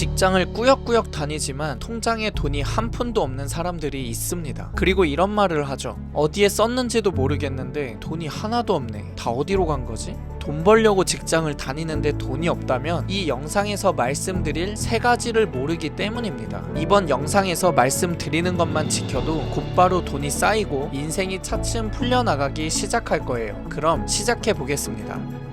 직장을 꾸역꾸역 다니지만 통장에 돈이 한 푼도 없는 사람들이 있습니다. 그리고 이런 말을 하죠. 어디에 썼는지도 모르겠는데 돈이 하나도 없네. 다 어디로 간 거지? 돈 벌려고 직장을 다니는데 돈이 없다면 이 영상에서 말씀드릴 세 가지를 모르기 때문입니다. 이번 영상에서 말씀드리는 것만 지켜도 곧바로 돈이 쌓이고 인생이 차츰 풀려나가기 시작할 거예요. 그럼 시작해 보겠습니다.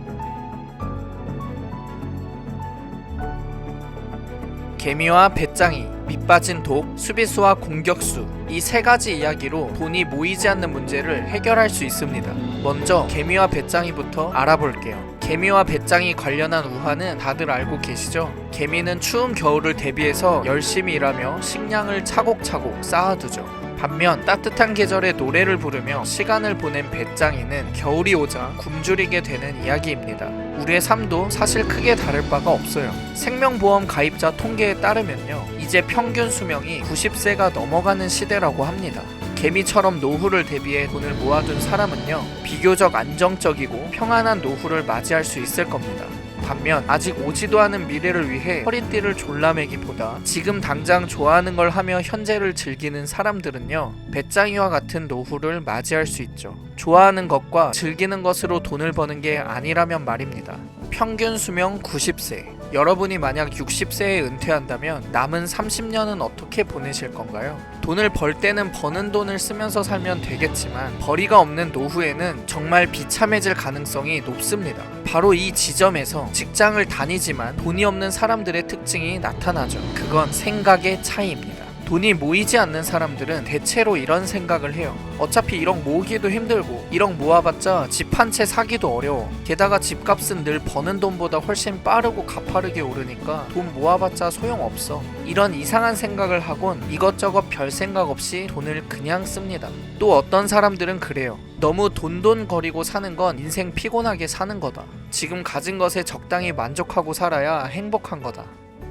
개미와 배짱이, 밑빠진 독, 수비수와 공격수 이 세 가지 이야기로 돈이 모이지 않는 문제를 해결할 수 있습니다. 먼저 개미와 배짱이부터 알아볼게요. 개미와 배짱이 관련한 우화는 다들 알고 계시죠? 개미는 추운 겨울을 대비해서 열심히 일하며 식량을 차곡차곡 쌓아두죠. 반면 따뜻한 계절에 노래를 부르며 시간을 보낸 배짱이는 겨울이 오자 굶주리게 되는 이야기입니다. 우리의 삶도 사실 크게 다를 바가 없어요. 생명보험 가입자 통계에 따르면요. 이제 평균 수명이 90세가 넘어가는 시대라고 합니다. 개미처럼 노후를 대비해 돈을 모아둔 사람은요. 비교적 안정적이고 평안한 노후를 맞이할 수 있을 겁니다. 반면 아직 오지도 않은 미래를 위해 허리띠를 졸라매기보다 지금 당장 좋아하는 걸 하며 현재를 즐기는 사람들은요 배짱이와 같은 노후를 맞이할 수 있죠 좋아하는 것과 즐기는 것으로 돈을 버는 게 아니라면 말입니다 평균 수명 90세 여러분이 만약 60세에 은퇴한다면 남은 30년은 어떻게 보내실 건가요? 돈을 벌 때는 버는 돈을 쓰면서 살면 되겠지만 벌이가 없는 노후에는 정말 비참해질 가능성이 높습니다. 바로 이 지점에서 직장을 다니지만 돈이 없는 사람들의 특징이 나타나죠. 그건 생각의 차이입니다. 돈이 모이지 않는 사람들은 대체로 이런 생각을 해요. 어차피 1억 모으기도 힘들고 1억 모아봤자 집 한 채 사기도 어려워. 게다가 집값은 늘 버는 돈보다 훨씬 빠르고 가파르게 오르니까 돈 모아봤자 소용없어. 이런 이상한 생각을 하곤 이것저것 별 생각 없이 돈을 그냥 씁니다. 또 어떤 사람들은 그래요. 너무 돈돈 거리고 사는 건 인생 피곤하게 사는 거다. 지금 가진 것에 적당히 만족하고 살아야 행복한 거다.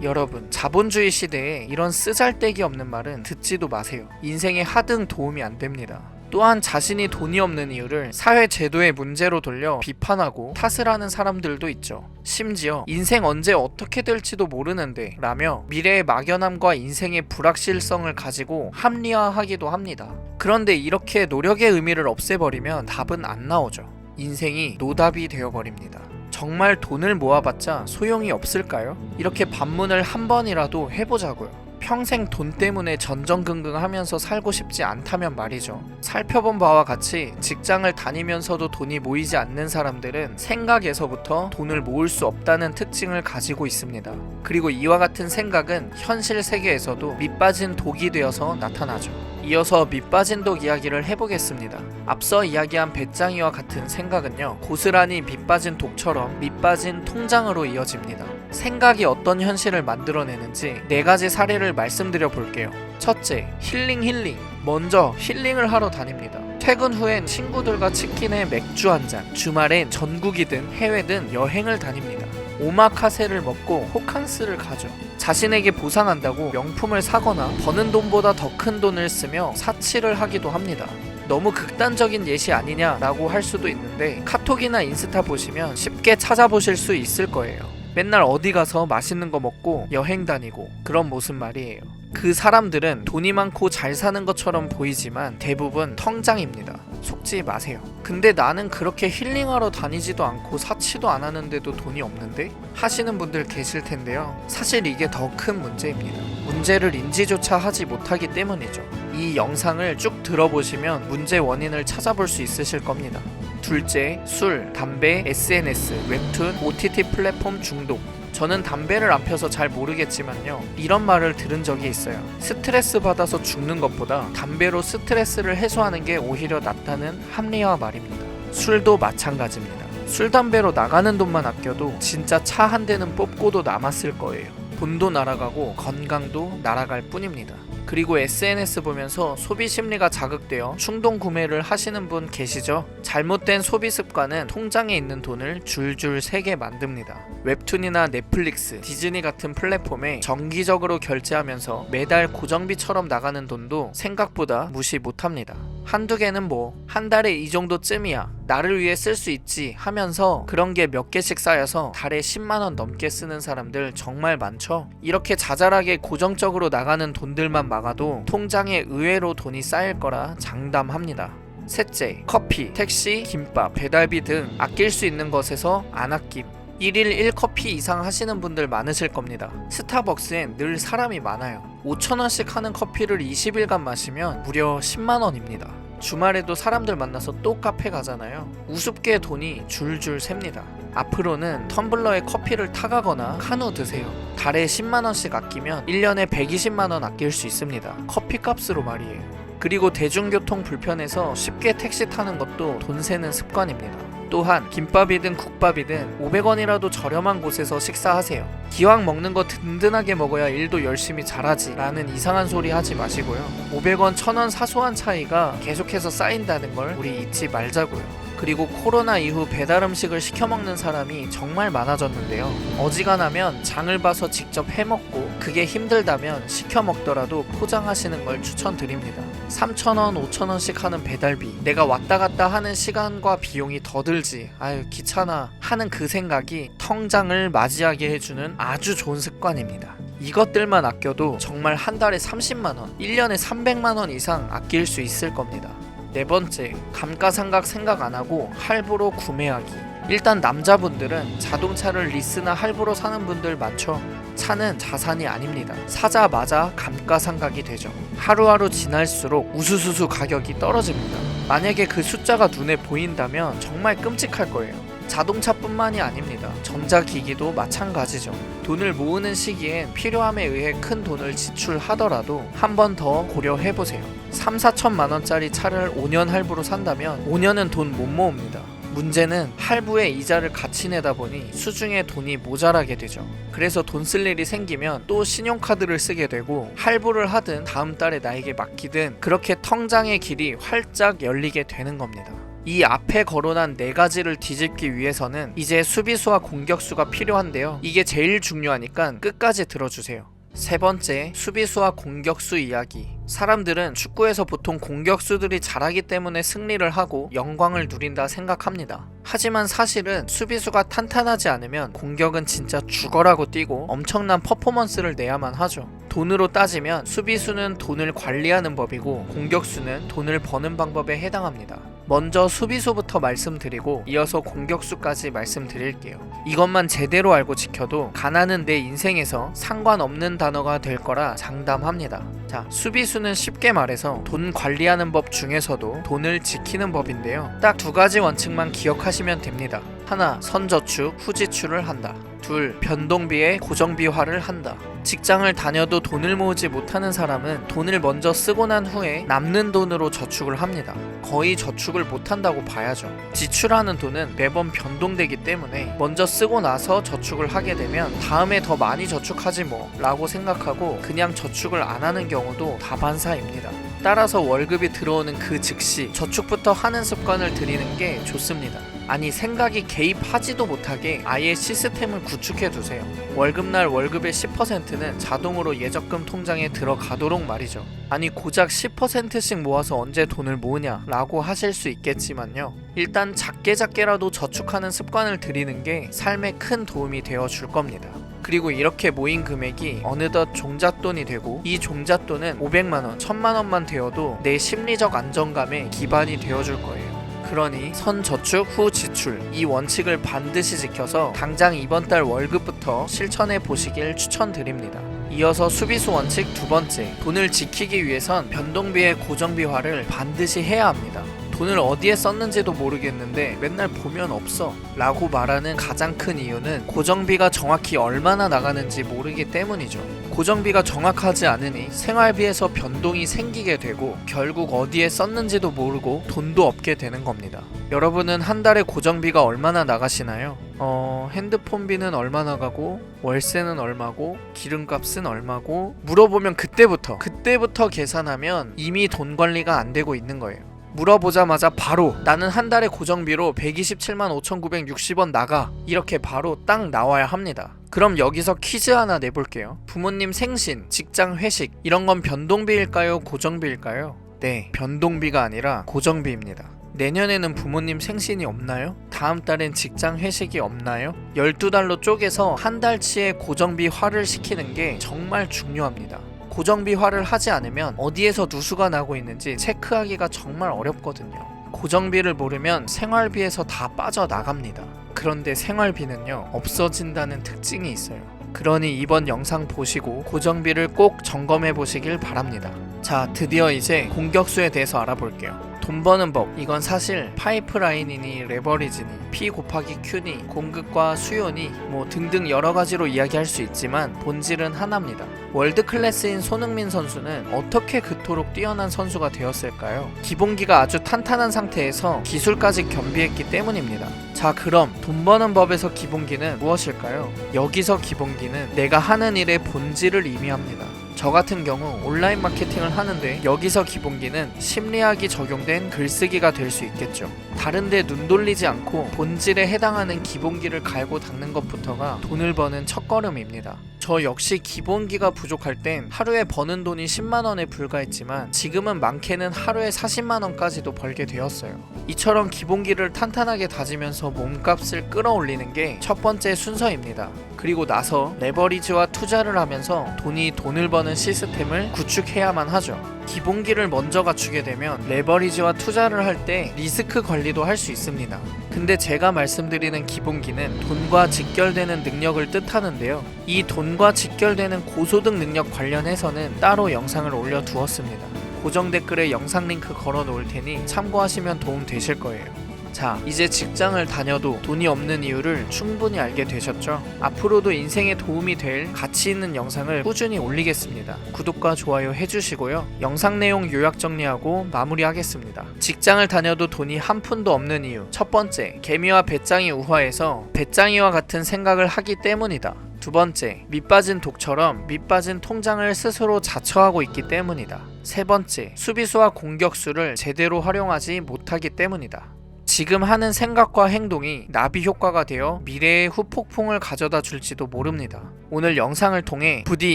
여러분, 자본주의 시대에 이런 쓰잘데기 없는 말은 듣지도 마세요. 인생에 하등 도움이 안 됩니다. 또한 자신이 돈이 없는 이유를 사회 제도의 문제로 돌려 비판하고 탓을 하는 사람들도 있죠. 심지어 인생 언제 어떻게 될지도 모르는데 라며 미래의 막연함과 인생의 불확실성을 가지고 합리화하기도 합니다. 그런데 이렇게 노력의 의미를 없애버리면 답은 안 나오죠. 인생이 노답이 되어버립니다. 정말 돈을 모아봤자 소용이 없을까요? 이렇게 반문을 한 번이라도 해보자고요. 평생 돈 때문에 전전긍긍하면서 살고 싶지 않다면 말이죠. 살펴본 바와 같이 직장을 다니면서도 돈이 모이지 않는 사람들은 생각에서부터 돈을 모을 수 없다는 특징을 가지고 있습니다. 그리고 이와 같은 생각은 현실 세계에서도 밑빠진 독이 되어서 나타나죠. 이어서 밑빠진 독 이야기를 해보겠습니다. 앞서 이야기한 배짱이와 같은 생각은요, 고스란히 밑빠진 독처럼 밑빠진 통장으로 이어집니다. 생각이 어떤 현실을 만들어내는지 네 가지 사례를 말씀드려 볼게요. 첫째, 힐링 힐링. 먼저 힐링을 하러 다닙니다. 퇴근 후엔 친구들과 치킨에 맥주 한 잔, 주말엔 전국이든 해외든 여행을 다닙니다. 오마카세를 먹고 호캉스를 가죠. 자신에게 보상한다고 명품을 사거나 버는 돈보다 더 큰 돈을 쓰며 사치를 하기도 합니다. 너무 극단적인 예시 아니냐라고 할 수도 있는데 카톡이나 인스타 보시면 쉽게 찾아보실 수 있을 거예요. 맨날 어디 가서 맛있는 거 먹고 여행 다니고 그런 모습 말이에요. 그 사람들은 돈이 많고 잘 사는 것처럼 보이지만 대부분 텅장입니다. 속지 마세요. 근데 나는 그렇게 힐링하러 다니지도 않고 사치도 안 하는데도 돈이 없는데? 하시는 분들 계실 텐데요. 사실 이게 더 큰 문제입니다. 문제를 인지조차 하지 못하기 때문이죠. 이 영상을 쭉 들어보시면 문제 원인을 찾아볼 수 있으실 겁니다. 둘째, 술, 담배, SNS, 웹툰, OTT 플랫폼 중독. 저는 담배를 안 펴서 잘 모르겠지만요. 이런 말을 들은 적이 있어요. 스트레스 받아서 죽는 것보다 담배로 스트레스를 해소하는 게 오히려 낫다는 합리화 말입니다. 술도 마찬가지입니다. 술, 담배로 나가는 돈만 아껴도 진짜 차 한 대는 뽑고도 남았을 거예요. 돈도 날아가고 건강도 날아갈 뿐입니다. 그리고 SNS 보면서 소비 심리가 자극되어 충동 구매를 하시는 분 계시죠? 잘못된 소비 습관은 통장에 있는 돈을 줄줄 세게 만듭니다. 웹툰이나 넷플릭스, 디즈니 같은 플랫폼에 정기적으로 결제하면서 매달 고정비처럼 나가는 돈도 생각보다 무시 못합니다. 한두 개는 뭐 한 달에 이 정도쯤이야 나를 위해 쓸 수 있지 하면서 그런 게 몇 개씩 쌓여서 달에 10만 원 넘게 쓰는 사람들 정말 많죠. 이렇게 자잘하게 고정적으로 나가는 돈들만 막아도 통장에 의외로 돈이 쌓일 거라 장담합니다. 셋째, 커피, 택시, 김밥, 배달비 등 아낄 수 있는 것에서 안 아낌. 1일 1커피 이상 하시는 분들 많으실 겁니다. 스타벅스엔 늘 사람이 많아요. 5천원씩 하는 커피를 20일간 마시면 무려 10만원입니다. 주말에도 사람들 만나서 또 카페 가잖아요. 우습게 돈이 줄줄 셉니다. 앞으로는 텀블러에 커피를 타가거나 카누 드세요. 달에 10만원씩 아끼면 1년에 120만원 아낄 수 있습니다. 커피 값으로 말이에요. 그리고 대중교통 불편해서 쉽게 택시 타는 것도 돈 세는 습관입니다. 또한 김밥이든 국밥이든 500원이라도 저렴한 곳에서 식사하세요. 기왕 먹는 거 든든하게 먹어야 일도 열심히 잘하지 라는 이상한 소리 하지 마시고요. 500원, 1000원 사소한 차이가 계속해서 쌓인다는 걸 우리 잊지 말자고요. 그리고 코로나 이후 배달 음식을 시켜 먹는 사람이 정말 많아졌는데요. 어지간하면 장을 봐서 직접 해 먹고 그게 힘들다면 시켜 먹더라도 포장하시는 걸 추천드립니다. 3,000원, 5,000원씩 하는 배달비. 내가 왔다 갔다 하는 시간과 비용이 더 들지. 아유, 귀찮아. 하는 그 생각이 통장을 맞이하게 해주는 아주 좋은 습관입니다. 이것들만 아껴도 정말 한 달에 30만원, 1년에 300만원 이상 아낄 수 있을 겁니다. 네 번째, 감가상각 생각 안 하고 할부로 구매하기. 일단 남자분들은 자동차를 리스나 할부로 사는 분들 많죠. 차는 자산이 아닙니다. 사자마자 감가상각이 되죠. 하루하루 지날수록 우수수수 가격이 떨어집니다. 만약에 그 숫자가 눈에 보인다면 정말 끔찍할 거예요. 자동차뿐만이 아닙니다. 전자기기도 마찬가지죠. 돈을 모으는 시기엔 필요함에 의해 큰 돈을 지출하더라도 한 번 더 고려해보세요. 3, 4천만 원짜리 차를 5년 할부로 산다면 5년은 돈 못 모읍니다. 문제는 할부에 이자를 같이 내다 보니 수중에 돈이 모자라게 되죠. 그래서 돈 쓸 일이 생기면 또 신용카드를 쓰게 되고 할부를 하든 다음 달에 나에게 맡기든 그렇게 통장의 길이 활짝 열리게 되는 겁니다. 이 앞에 거론한 네 가지를 뒤집기 위해서는 이제 수비수와 공격수가 필요한데요. 이게 제일 중요하니까 끝까지 들어주세요. 세 번째, 수비수와 공격수 이야기. 사람들은 축구에서 보통 공격수들이 잘하기 때문에 승리를 하고 영광을 누린다 생각합니다. 하지만 사실은 수비수가 탄탄하지 않으면 공격은 진짜 죽어라고 뛰고 엄청난 퍼포먼스를 내야만 하죠. 돈으로 따지면 수비수는 돈을 관리하는 법이고 공격수는 돈을 버는 방법에 해당합니다. 먼저 수비수부터 말씀드리고 이어서 공격수까지 말씀드릴게요. 이것만 제대로 알고 지켜도 가난은 내 인생에서 상관없는 단어가 될 거라 장담합니다. 자, 수비수는 쉽게 말해서 돈 관리하는 법 중에서도 돈을 지키는 법인데요. 딱 두 가지 원칙만 기억하시면 됩니다. 하나, 선저축, 후지출을 한다. 둘, 변동비에 고정비화를 한다. 직장을 다녀도 돈을 모으지 못하는 사람은 돈을 먼저 쓰고 난 후에 남는 돈으로 저축을 합니다. 거의 저축을 못한다고 봐야죠. 지출하는 돈은 매번 변동되기 때문에 먼저 쓰고 나서 저축을 하게 되면 다음에 더 많이 저축하지 뭐 라고 생각하고 그냥 저축을 안 하는 경우도 다반사입니다. 따라서 월급이 들어오는 그 즉시 저축부터 하는 습관을 들이는 게 좋습니다. 아니 생각이 개입하지도 못하게 아예 시스템을 구축해 두세요. 월급날 월급의 10%는 자동으로 예적금 통장에 들어가도록 말이죠. 아니 고작 10%씩 모아서 언제 돈을 모으냐 라고 하실 수 있겠지만요. 일단 작게 작게라도 저축하는 습관을 들이는 게 삶에 큰 도움이 되어 줄 겁니다. 그리고 이렇게 모인 금액이 어느덧 종잣돈이 되고 이 종잣돈은 500만원, 1000만원만 되어도 내 심리적 안정감에 기반이 되어 줄 거예요. 그러니 선저축 후 지출 이 원칙을 반드시 지켜서 당장 이번 달 월급부터 실천해 보시길 추천드립니다. 이어서 수비수 원칙 두 번째 돈을 지키기 위해선 변동비의 고정비화를 반드시 해야 합니다. 돈을 어디에 썼는지도 모르겠는데 맨날 보면 없어 라고 말하는 가장 큰 이유는 고정비가 정확히 얼마나 나가는지 모르기 때문이죠. 고정비가 정확하지 않으니 생활비에서 변동이 생기게 되고 결국 어디에 썼는지도 모르고 돈도 없게 되는 겁니다. 여러분은 한 달에 고정비가 얼마나 나가시나요? 어, 핸드폰비는 얼마 나 가고 월세는 얼마고 기름값은 얼마고 물어보면 그때부터 그때부터 계산하면 이미 돈 관리가 안 되고 있는 거예요. 물어보자마자 바로 나는 한 달에 고정비로 127만 5,960원 나가 이렇게 바로 딱 나와야 합니다. 그럼 여기서 퀴즈 하나 내볼게요. 부모님 생신, 직장 회식 이런 건 변동비일까요? 고정비일까요? 네, 변동비가 아니라 고정비입니다. 내년에는 부모님 생신이 없나요? 다음 달엔 직장 회식이 없나요? 12달로 쪼개서 한 달치의 고정비 화를 시키는 게 정말 중요합니다. 고정비화를 하지 않으면 어디에서 누수가 나고 있는지 체크하기가 정말 어렵거든요. 고정비를 모르면 생활비에서 다 빠져나갑니다. 그런데 생활비는요, 없어진다는 특징이 있어요. 그러니 이번 영상 보시고 고정비를 꼭 점검해 보시길 바랍니다. 자, 드디어 이제 공격수에 대해서 알아볼게요. 돈 버는 법 이건 사실 파이프라인이니 레버리지니 P 곱하기 Q니 공급과 수요니 뭐 등등 여러 가지로 이야기할 수 있지만 본질은 하나입니다. 월드 클래스인 손흥민 선수는 어떻게 그토록 뛰어난 선수가 되었을까요? 기본기가 아주 탄탄한 상태에서 기술까지 겸비했기 때문입니다. 자 그럼 돈 버는 법에서 기본기는 무엇일까요? 여기서 기본기는 내가 하는 일의 본질을 의미합니다. 저 같은 경우 온라인 마케팅을 하는데 여기서 기본기는 심리학이 적용된 글쓰기가 될 수 있겠죠. 다른데 눈 돌리지 않고 본질에 해당하는 기본기를 갈고 닦는 것부터가 돈을 버는 첫걸음입니다. 저 역시 기본기가 부족할 땐 하루에 버는 돈이 10만 원에 불과했지만 지금은 많게는 하루에 40만 원까지도 벌게 되었어요. 이처럼 기본기를 탄탄하게 다지면서 몸값을 끌어올리는 게 첫 번째 순서입니다. 그리고 나서 레버리지와 투자를 하면서 돈이 돈을 버는 시스템을 구축해야만 하죠. 기본기를 먼저 갖추게 되면 레버리지와 투자를 할 때 리스크 관리도 할 수 있습니다. 근데 제가 말씀드리는 기본기는 돈과 직결되는 능력을 뜻하는데요. 이 돈과 직결되는 고소득 능력 관련해서는 따로 영상을 올려두었습니다. 고정 댓글에 영상 링크 걸어 놓을 테니 참고하시면 도움 되실 거예요. 자, 이제 직장을 다녀도 돈이 없는 이유를 충분히 알게 되셨죠? 앞으로도 인생에 도움이 될 가치 있는 영상을 꾸준히 올리겠습니다. 구독과 좋아요 해주시고요. 영상 내용 요약 정리하고 마무리하겠습니다. 직장을 다녀도 돈이 한 푼도 없는 이유. 첫 번째, 개미와 배짱이 우화해서 배짱이와 같은 생각을 하기 때문이다. 두 번째, 밑빠진 독처럼 밑빠진 통장을 스스로 자처하고 있기 때문이다. 세 번째, 수비수와 공격수를 제대로 활용하지 못하기 때문이다. 지금 하는 생각과 행동이 나비 효과가 되어 미래의 후폭풍을 가져다 줄지도 모릅니다. 오늘 영상을 통해 부디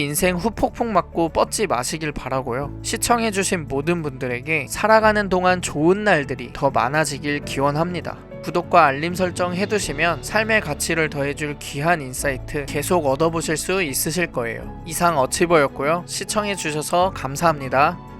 인생 후폭풍 맞고 뻗지 마시길 바라고요. 시청해주신 모든 분들에게 살아가는 동안 좋은 날들이 더 많아지길 기원합니다. 구독과 알림 설정 해두시면 삶의 가치를 더해줄 귀한 인사이트 계속 얻어보실 수 있으실 거예요. 이상 어치버였고요. 시청해주셔서 감사합니다.